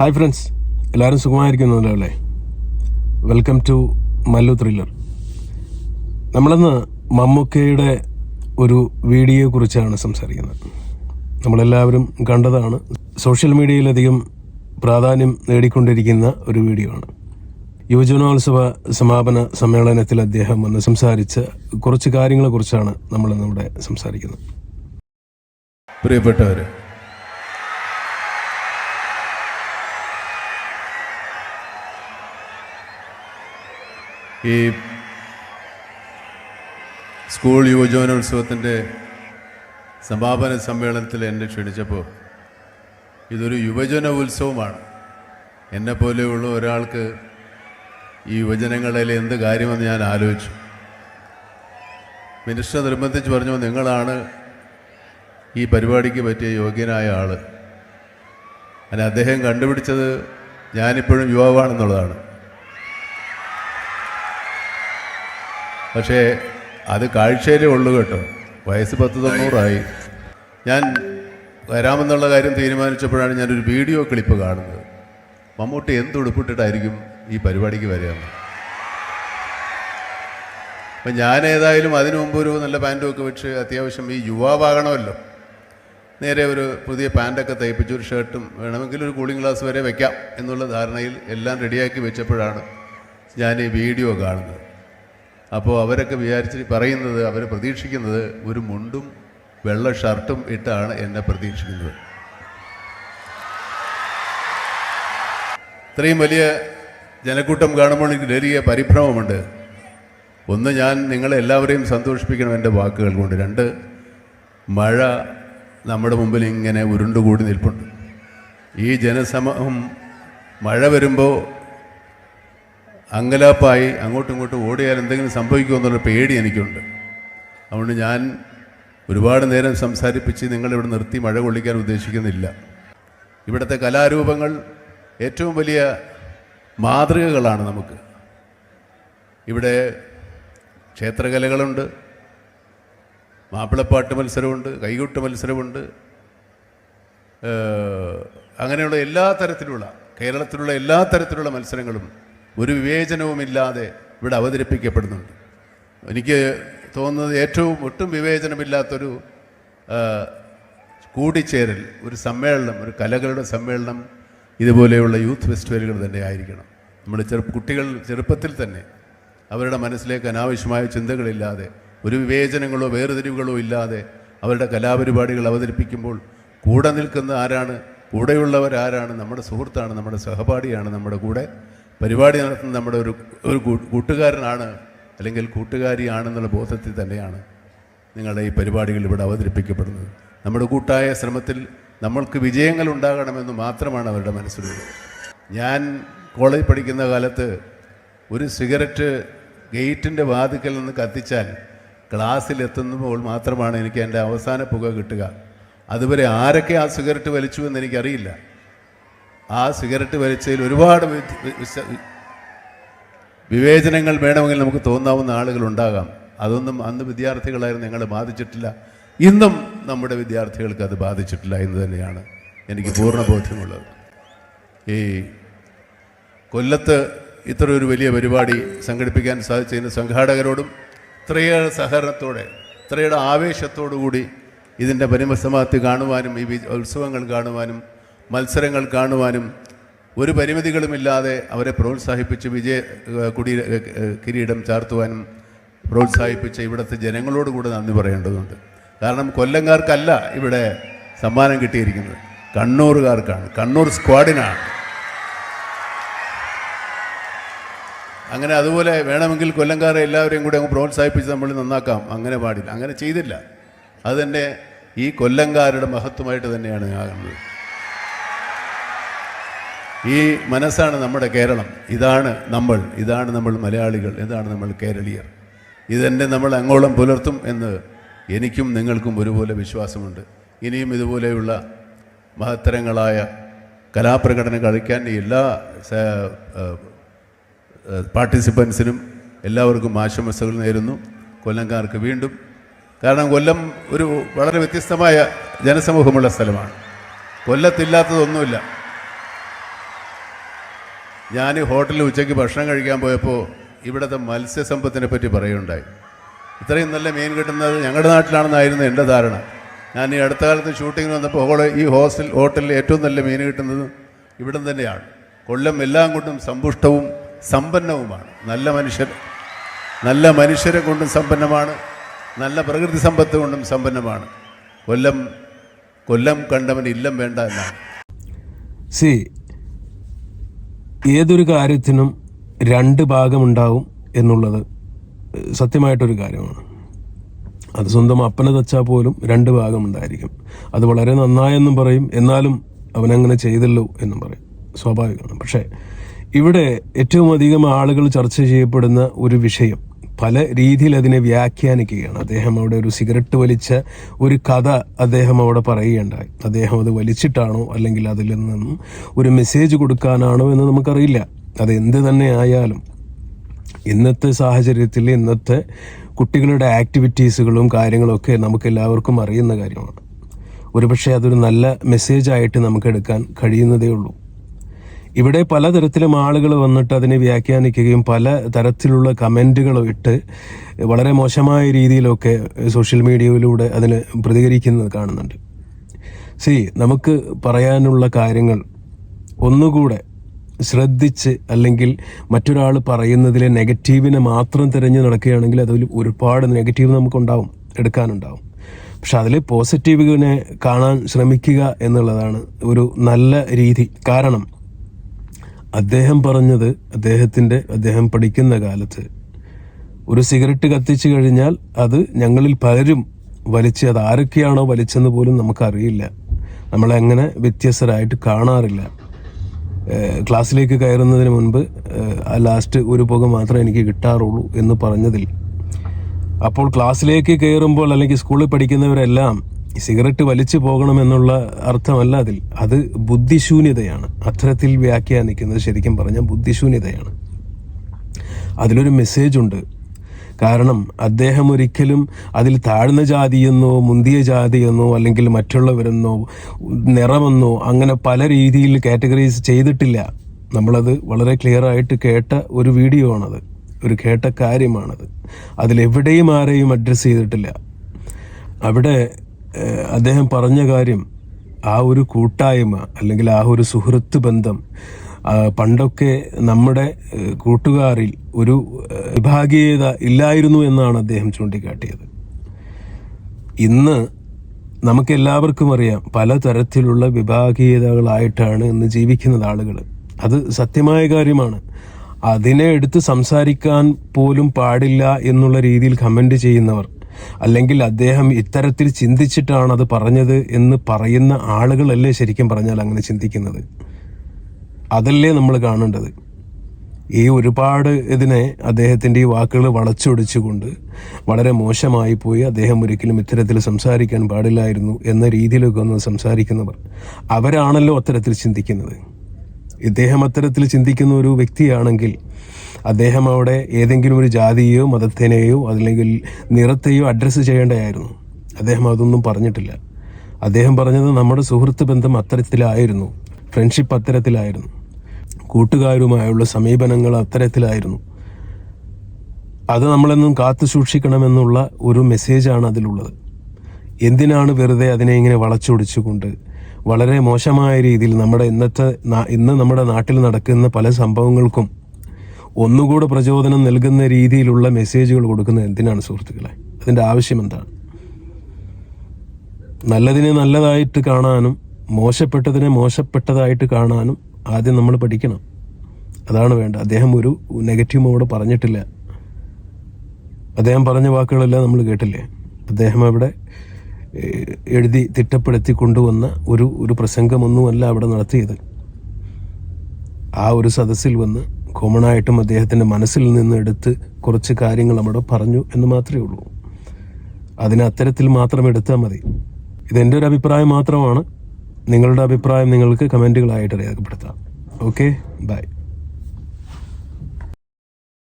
Hi friends എല്ലാവരും സുഖമായിരിക്കുന്നുണ്ടല്ലോ അല്ലേ? Welcome to Mallu thriller നമ്മളിന്ന് മമ്മൂക്കയുടെ ഒരു വീഡിയോയെക്കുറിച്ചാണ് സംസാരിക്കുന്നത്. നമ്മളെല്ലാവരും കണ്ടതാണ്. സോഷ്യൽ മീഡിയയിലധികം പ്രാധാന്യം നേടിക്കൊണ്ടിരിക്കുന്ന ഒരു വീഡിയോ ആണ്. യുവജനോത്സവ സമാപന സമ്മേളനത്തിൽ അദ്ദേഹം വന്ന് സംസാരിച്ച കുറച്ച് കാര്യങ്ങളെക്കുറിച്ചാണ് നമ്മളിന്ന് ഇവിടെ സംസാരിക്കുന്നത്. പ്രിയപ്പെട്ടവര് ഈ സ്കൂൾ യുവജനോത്സവത്തിന്റെ സമാപന സമ്മേളനത്തിൽ എന്നെ ക്ഷണിച്ചപ്പോൾ ഇതൊരു യുവജന ഉത്സവമാണ് എന്നെ പോലെയുള്ള ഒരാൾക്ക് ഈ യുവജനങ്ങളിൽ എന്ത് കാര്യമെന്ന് ഞാൻ ആലോചിച്ചു. മിനിസ്റ്റർ നിർബന്ധിച്ച് പറഞ്ഞു നിങ്ങളാണ് ഈ പരിപാടിക്ക് പറ്റിയ യോഗ്യനായ ആൾ അതിന് അദ്ദേഹം കണ്ടുപിടിച്ചത് ഞാനിപ്പോഴും യുവാവാണെന്നുള്ളതാണ്. പക്ഷേ അത് കാഴ്ചയിലേ ഉള്ളു കേട്ടോ. വയസ്സ് പത്ത് തൊണ്ണൂറായി. ഞാൻ വരാമെന്നുള്ള കാര്യം തീരുമാനിച്ചപ്പോഴാണ് ഞാനൊരു വീഡിയോ ക്ലിപ്പ് കാണുന്നത്. മമ്മൂട്ടി എന്ത് ഉടുപ്പിട്ടിട്ടായിരിക്കും ഈ പരിപാടിക്ക് വരികയെന്ന് അപ്പം ഞാൻ ഏതായാലും അതിനു മുമ്പ് ഒരു നല്ല പാന്റും ഒക്കെ വെച്ച് അത്യാവശ്യം ഈ യുവാവാകണമല്ലോ. നേരെ ഒരു പുതിയ പാന്റൊക്കെ തയ്പ്പിച്ച് ഒരു ഷർട്ടും വേണമെങ്കിൽ ഒരു കൂളിംഗ് ഗ്ലാസ് വരെ വെക്കാം എന്നുള്ള ധാരണയിൽ എല്ലാം റെഡിയാക്കി വെച്ചപ്പോഴാണ് ഞാൻ ഈ വീഡിയോ കാണുന്നത്. അപ്പോൾ അവരൊക്കെ വിചാരിച്ച് പറയുന്നത് അവർ പ്രതീക്ഷിക്കുന്നത് ഒരു മുണ്ടും വെള്ള ഷർട്ടും ഇട്ടാണ് എന്നെ പ്രതീക്ഷിക്കുന്നത്. ഇത്രയും വലിയ ജനക്കൂട്ടം കാണുമ്പോൾ എനിക്ക് വലിയ പരിഭ്രമമുണ്ട്. ഒന്ന് ഞാൻ നിങ്ങളെ എല്ലാവരെയും സന്തോഷിപ്പിക്കണം എന്റെ വാക്കുകൾ കൊണ്ട്. രണ്ട് മഴ നമ്മുടെ മുമ്പിൽ ഇങ്ങനെ ഉരുണ്ടുകൂടി നിൽപ്പുണ്ട്. ഈ ജനസമൂഹം മഴ വരുമ്പോൾ അങ്കലാപ്പായി അങ്ങോട്ടും ഇങ്ങോട്ടും ഓടിയാൽ എന്തെങ്കിലും സംഭവിക്കുമോ എന്നുള്ള പേടി എനിക്കുണ്ട്. അതുകൊണ്ട് ഞാൻ ഒരുപാട് നേരം സംസാരിപ്പിച്ച് നിങ്ങളിവിടെ നിർത്തി മഴ കൊള്ളിക്കാൻ ഉദ്ദേശിക്കുന്നില്ല. ഇവിടുത്തെ കലാരൂപങ്ങൾ ഏറ്റവും വലിയ മാതൃകകളാണ് നമുക്ക്. ഇവിടെ ക്ഷേത്രകലകളുണ്ട് മാപ്പിളപ്പാട്ട് മത്സരമുണ്ട് കൈകൊട്ട് മത്സരമുണ്ട് അങ്ങനെയുള്ള എല്ലാ തരത്തിലുള്ള കേരളത്തിലുള്ള എല്ലാ തരത്തിലുള്ള മത്സരങ്ങളും ഒരു വിവേചനവുമില്ലാതെ ഇവിടെ അവതരിപ്പിക്കപ്പെടുന്നുണ്ട് എനിക്ക് തോന്നുന്നത് ഏറ്റവും ഒട്ടും വിവേചനമില്ലാത്തൊരു കൂടിച്ചേരൽ ഒരു സമ്മേളനം ഒരു കലകളുടെ സമ്മേളനം ഇതുപോലെയുള്ള യൂത്ത് ഫെസ്റ്റിവലുകൾ തന്നെ ആയിരിക്കണം. നമ്മൾ ചെറു കുട്ടികൾ ചെറുപ്പത്തിൽ തന്നെ അവരുടെ മനസ്സിലേക്ക് അനാവശ്യമായ ചിന്തകളില്ലാതെ ഒരു വിവേചനങ്ങളോ വേർതിരിവുകളോ ഇല്ലാതെ അവരുടെ കലാപരിപാടികൾ അവതരിപ്പിക്കുമ്പോൾ കൂടെ നിൽക്കുന്ന ആരാണ് കൂടെയുള്ളവരാരാണ് നമ്മുടെ സുഹൃത്താണ് നമ്മുടെ സഹപാഠിയാണ് നമ്മുടെ കൂടെ പരിപാടി നടത്തുന്ന നമ്മുടെ ഒരു ഒരു കൂട്ടുകാരനാണ് അല്ലെങ്കിൽ കൂട്ടുകാരിയാണെന്നുള്ള ബോധത്തിൽ തന്നെയാണ് നിങ്ങളുടെ ഈ പരിപാടികൾ ഇവിടെ അവതരിപ്പിക്കപ്പെടുന്നത്. നമ്മുടെ കൂട്ടായ ശ്രമത്തിൽ നമ്മൾക്ക് വിജയങ്ങൾ ഉണ്ടാകണമെന്ന് മാത്രമാണ് അവരുടെ മനസ്സിലുള്ളത്. ഞാൻ കോളേജ് പഠിക്കുന്ന കാലത്ത് ഒരു സിഗരറ്റ് ഗേറ്റിന്റെ വാതിക്കൽ നിന്ന് കത്തിച്ചാൽ ക്ലാസ്സിലെത്തുമ്പോൾ മാത്രമാണ് എനിക്ക് എന്റെ അവസാന പുക കിട്ടുക. അതുവരെ ആരൊക്കെ ആ സിഗരറ്റ് വലിച്ചു എന്ന് എനിക്കറിയില്ല. ആ സിഗരറ്റ് വലിച്ചതിൽ ഒരുപാട് വിവേചനങ്ങൾ വേണമെങ്കിൽ നമുക്ക് തോന്നാവുന്ന ആളുകൾ ഉണ്ടാകാം. അതൊന്നും അന്ന് വിദ്യാർത്ഥികളായിരുന്നു ഞങ്ങളെ ബാധിച്ചിട്ടില്ല. ഇന്നും നമ്മുടെ വിദ്യാർത്ഥികൾക്ക് അത് ബാധിച്ചിട്ടില്ല എന്ന് തന്നെയാണ് എനിക്ക് പൂർണ ബോധ്യമുള്ളത്. ഈ കൊല്ലത്ത് ഇത്ര ഒരു വലിയ പരിപാടി സംഘടിപ്പിക്കാൻ സാധിച്ചതിന് സംഘാടകരോടും ഇത്രയേറെ സഹകരണത്തോടെ ഇത്രയേറെ ആവേശത്തോടു കൂടി ഇതിന്റെ പരിമസമാപ്തി കാണുവാനും ഈ ഉത്സവങ്ങൾ കാണുവാനും മത്സരങ്ങൾ കാണുവാനും ഒരു പരിമിതികളുമില്ലാതെ അവരെ പ്രോത്സാഹിപ്പിച്ച് വിജയ കുടി കിരീടം ചാർത്തുവാനും പ്രോത്സാഹിപ്പിച്ച ഇവിടുത്തെ ജനങ്ങളോട് കൂടെ നന്ദി പറയേണ്ടതുണ്ട്. കാരണം കൊല്ലങ്കാർക്കല്ല ഇവിടെ സമ്മാനം കിട്ടിയിരിക്കുന്നത്. കണ്ണൂറുകാർക്കാണ് കണ്ണൂർ സ്ക്വാഡിനാണ്. അങ്ങനെ അതുപോലെ വേണമെങ്കിൽ കൊല്ലംകാരെ എല്ലാവരെയും കൂടെ അങ്ങ് പ്രോത്സാഹിപ്പിച്ച് നമ്മൾ നന്നാക്കാം. അങ്ങനെ പാടില്ല. അങ്ങനെ ചെയ്തില്ല. അത് തന്നെ ഈ കൊല്ലംകാരുടെ മഹത്വമായിട്ട് തന്നെയാണ് ഞാൻ കാണുന്നത് ഈ മനസ്സാണ് നമ്മുടെ കേരളം. ഇതാണ് നമ്മൾ ഇതാണ് നമ്മൾ മലയാളികൾ ഇതാണ് നമ്മൾ കേരളീയർ. ഇതെന്നെ നമ്മൾ അങ്ങോളം പുലർത്തും എന്ന് എനിക്കും നിങ്ങൾക്കും ഒരുപോലെ വിശ്വാസമുണ്ട്. ഇനിയും ഇതുപോലെയുള്ള മഹത്തരങ്ങളായ കലാപ്രകടനം കളിക്കാൻ എല്ലാ പാർട്ടിസിപ്പൻസിനും എല്ലാവർക്കും ആശംസകൾ നേരുന്നു. കൊല്ലംകാർക്ക് വീണ്ടും. കാരണം കൊല്ലം ഒരു വളരെ വ്യത്യസ്തമായ ജനസമൂഹമുള്ള സ്ഥലമാണ്. കൊല്ലത്തില്ലാത്തതൊന്നുമില്ല. ഞാൻ ഹോട്ടലിൽ ഉച്ചയ്ക്ക് ഭക്ഷണം കഴിക്കാൻ പോയപ്പോൾ ഇവിടുത്തെ മത്സ്യസമ്പത്തിനെ പറ്റി പറയുണ്ടായി ഇത്രയും നല്ല മീൻ കിട്ടുന്നത് ഞങ്ങളുടെ നാട്ടിലാണെന്നായിരുന്നു എന്റെ ധാരണ. ഞാൻ ഈ അടുത്ത കാലത്ത് ഷൂട്ടിങ്ങിന് വന്നപ്പോൾ ഹോൾ ഈ ഹോസ്റ്റൽ ഹോട്ടലിൽ ഏറ്റവും നല്ല മീൻ കിട്ടുന്നത് ഇവിടം തന്നെയാണ്. കൊല്ലം എല്ലാം കൊണ്ടും സമ്പുഷ്ടവും സമ്പന്നവുമാണ്. നല്ല മനുഷ്യർ നല്ല മനുഷ്യരെ കൊണ്ടും സമ്പന്നമാണ്. നല്ല പ്രകൃതി സമ്പത്ത് കൊണ്ടും സമ്പന്നമാണ്. കൊല്ലം കൊല്ലം കണ്ടവൻ ഇല്ലം വേണ്ട എന്നാണ്. സി ഏതൊരു കാര്യത്തിനും രണ്ട് ഭാഗമുണ്ടാവും എന്നുള്ളത് സത്യമായിട്ടൊരു കാര്യമാണ്. അത് സ്വന്തം അപ്പനെ തച്ചാൽ പോലും രണ്ട് ഭാഗമുണ്ടായിരിക്കും. അത് വളരെ നന്നായെന്നും പറയും എന്നാലും അവനങ്ങനെ ചെയ്തല്ലോ എന്നും പറയും. സ്വാഭാവികമാണ്. പക്ഷേ ഇവിടെ ഏറ്റവും അധികം ആളുകൾ ചർച്ച ചെയ്യപ്പെടുന്ന ഒരു വിഷയം പല രീതിയിൽ അതിനെ വ്യാഖ്യാനിക്കുകയാണ്. അദ്ദേഹം അവിടെ ഒരു സിഗരറ്റ് വലിച്ച ഒരു കഥ അദ്ദേഹം അവിടെ പറയുകയുണ്ടായി. അദ്ദേഹം അത് വലിച്ചിട്ടാണോ അല്ലെങ്കിൽ അതിൽ നിന്നും ഒരു മെസ്സേജ് കൊടുക്കാനാണോ എന്ന് നമുക്കറിയില്ല. അത് എന്ത് തന്നെ ആയാലും. ഇന്നത്തെ സാഹചര്യത്തിൽ ഇന്നത്തെ കുട്ടികളുടെ ആക്ടിവിറ്റീസുകളും കാര്യങ്ങളൊക്കെ നമുക്ക് എല്ലാവർക്കും അറിയുന്ന കാര്യമാണ്. ഒരുപക്ഷെ അതൊരു നല്ല മെസ്സേജായിട്ട് നമുക്ക് എടുക്കാൻ കഴിയുന്നതേ ഉള്ളൂ. ഇവിടെ പലതരത്തിലും ആളുകൾ വന്നിട്ട് അതിനെ വ്യാഖ്യാനിക്കുകയും പല തരത്തിലുള്ള കമന്റുകളും ഇട്ട് വളരെ മോശമായ രീതിയിലൊക്കെ സോഷ്യൽ മീഡിയയിലൂടെ അതിന് പ്രതികരിക്കുന്നത് കാണുന്നുണ്ട്. സി നമുക്ക് പറയാനുള്ള കാര്യങ്ങൾ ഒന്നുകൂടെ ശ്രദ്ധിച്ച് അല്ലെങ്കിൽ മറ്റൊരാൾ പറയുന്നതിലെ നെഗറ്റീവിനെ മാത്രം തിരഞ്ഞു നടക്കുകയാണെങ്കിൽ അതിൽ ഒരുപാട് നെഗറ്റീവ് നമുക്കുണ്ടാവും എടുക്കാനുണ്ടാവും. പക്ഷെ അതിൽ പോസിറ്റീവിനെ കാണാൻ ശ്രമിക്കുക എന്നുള്ളതാണ് ഒരു നല്ല രീതി. കാരണം അദ്ദേഹം പറഞ്ഞത് അദ്ദേഹത്തിന്റെ അദ്ദേഹം പഠിക്കുന്ന കാലത്ത്. ഒരു സിഗരറ്റ് കത്തിച്ചു കഴിഞ്ഞാൽ അത് ഞങ്ങളിൽ പലരും വലിച്ച് അത് ആരൊക്കെയാണോ വലിച്ചെന്ന് പോലും നമുക്കറിയില്ല. നമ്മളെങ്ങനെ വ്യത്യസ്തരായിട്ട് കാണാറില്ല. ക്ലാസ്സിലേക്ക് കയറുന്നതിന് മുൻപ് ആ ലാസ്റ്റ് ഒരു പുക മാത്രമേ എനിക്ക് കിട്ടാറുള്ളൂ എന്ന് പറഞ്ഞതിൽ. അപ്പോൾ ക്ലാസ്സിലേക്ക് കയറുമ്പോൾ അല്ലെങ്കിൽ സ്കൂളിൽ പഠിക്കുന്നവരെല്ലാം സിഗരറ്റ് വലിച്ചു പോകണമെന്നുള്ള അർത്ഥമല്ല അതിൽ. അത് ബുദ്ധിശൂന്യതയാണ്. അത്തരത്തിൽ വ്യാഖ്യാനിക്കുന്നത് ശരിക്കും പറഞ്ഞാൽ ബുദ്ധിശൂന്യതയാണ്. അതിലൊരു മെസ്സേജ് ഉണ്ട്. കാരണം അദ്ദേഹം ഒരിക്കലും അതിൽ താഴ്ന്ന ജാതിയെന്നോ മുന്തിയ ജാതിയെന്നോ അല്ലെങ്കിൽ മറ്റുള്ളവരെന്നോ നിറമെന്നോ അങ്ങനെ പല രീതിയിൽ കാറ്റഗറൈസ് ചെയ്തിട്ടില്ല. നമ്മളത് വളരെ ക്ലിയർ ആയിട്ട് കേട്ട ഒരു വീഡിയോ ആണത്. ഒരു കേട്ട കാര്യമാണത്. അതിലെവിടെയും ആരെയും അഡ്രസ്സ് ചെയ്തിട്ടില്ല. അവിടെ അദ്ദേഹം പറഞ്ഞ കാര്യം ആ ഒരു കൂട്ടായ്മ അല്ലെങ്കിൽ ആ ഒരു സുഹൃത്ത് ബന്ധം പണ്ടൊക്കെ നമ്മുടെ കൂട്ടുകാരിൽ ഒരു വിഭാഗീയത ഇല്ലായിരുന്നു എന്നാണ് അദ്ദേഹം ചൂണ്ടിക്കാട്ടിയത്. ഇന്ന് നമുക്ക് എല്ലാവർക്കും അറിയാം പലതരത്തിലുള്ള വിഭാഗീയതകളായിട്ടാണ് ഇന്ന് ജീവിക്കുന്നത് ആളുകൾ അത് സത്യമായ കാര്യമാണ്. അതിനെ എടുത്ത് സംസാരിക്കാൻ പോലും പാടില്ല എന്നുള്ള രീതിയിൽ കമന്റ് ചെയ്യുന്നവർ അല്ലെങ്കിൽ അദ്ദേഹം ഇത്തരത്തിൽ ചിന്തിച്ചിട്ടാണ് അത് പറഞ്ഞത് എന്ന് പറയുന്ന ആളുകളല്ലേ ശരിക്കും പറഞ്ഞാൽ അങ്ങനെ ചിന്തിക്കുന്നത്. അതല്ലേ നമ്മൾ കാണേണ്ടത്. ഈ ഒരുപാട് ഇതിനെ അദ്ദേഹത്തിന്റെ ഈ വാക്കുകൾ വളച്ചൊടിച്ചുകൊണ്ട് വളരെ മോശമായി പോയി അദ്ദേഹം ഒരിക്കലും ഇത്തരത്തിൽ സംസാരിക്കാൻ പാടില്ലായിരുന്നു എന്ന രീതിയിലൊക്കെ ഒന്ന് സംസാരിക്കുന്നവർ. അവരാണല്ലോ അത്തരത്തിൽ ചിന്തിക്കുന്നത്. ഇദ്ദേഹം അത്തരത്തിൽ ചിന്തിക്കുന്ന ഒരു വ്യക്തിയാണെങ്കിൽ അദ്ദേഹം അവിടെ ഏതെങ്കിലും ഒരു ജാതിയെയോ മതത്തിനെയോ അല്ലെങ്കിൽ നിറത്തെയോ അഡ്രസ്സ് ചെയ്യേണ്ടതായിരുന്നു. അദ്ദേഹം അതൊന്നും പറഞ്ഞിട്ടില്ല. അദ്ദേഹം പറഞ്ഞത് നമ്മുടെ സുഹൃത്ത് ബന്ധം അത്തരത്തിലായിരുന്നു. ഫ്രണ്ട്ഷിപ്പ് അത്തരത്തിലായിരുന്നു. കൂട്ടുകാരുമായുള്ള സമീപനങ്ങൾ അത്തരത്തിലായിരുന്നു. അത് നമ്മളെന്നും കാത്തു സൂക്ഷിക്കണമെന്നുള്ള ഒരു മെസ്സേജാണ് അതിലുള്ളത്. എന്തിനാണ് വെറുതെ അതിനെ ഇങ്ങനെ വളച്ചൊടിച്ചുകൊണ്ട് വളരെ മോശമായ രീതിയിൽ നമ്മുടെ ഇന്നത്തെ ഇന്ന് നമ്മുടെ നാട്ടിൽ നടക്കുന്ന പല സംഭവങ്ങൾക്കും ഒന്നുകൂടെ പ്രചോദനം നൽകുന്ന രീതിയിലുള്ള മെസ്സേജുകൾ കൊടുക്കുന്നത് എന്തിനാണ് സുഹൃത്തുക്കളെ? അതിന്റെ ആവശ്യം എന്താണ്? നല്ലതിനെ നല്ലതായിട്ട് കാണാനും മോശപ്പെട്ടതിനെ മോശപ്പെട്ടതായിട്ട് കാണാനും ആദ്യം നമ്മൾ പഠിക്കണം. അതാണ് വേണ്ട അദ്ദേഹം ഒരു നെഗറ്റീവ് മോഡ് പറഞ്ഞിട്ടില്ല. അദ്ദേഹം പറഞ്ഞ വാക്കുകളെല്ലാം നമ്മൾ കേട്ടില്ലേ? അദ്ദേഹം അവിടെ എഴുതി തിട്ടപ്പെടുത്തി കൊണ്ടുവന്ന ഒരു ഒരു പ്രസംഗമൊന്നുമല്ല അവിടെ നടത്തിയത്. ആ ഒരു സദസ്സിൽ വന്ന് കോമണായിട്ടും അദ്ദേഹത്തിന്റെ മനസ്സിൽ നിന്ന് എടുത്ത് കുറച്ച് കാര്യങ്ങൾ അവിടെ പറഞ്ഞു എന്ന് മാത്രമേ ഉള്ളൂ. അതിന് അത്തരത്തിൽ മാത്രം എടുത്താൽ മതി. ഇതെന്റെ ഒരു അഭിപ്രായം മാത്രമാണ്. നിങ്ങളുടെ അഭിപ്രായം നിങ്ങൾക്ക് കമന്റുകളായിട്ട് രേഖപ്പെടുത്താം ഓക്കെ? ബൈ.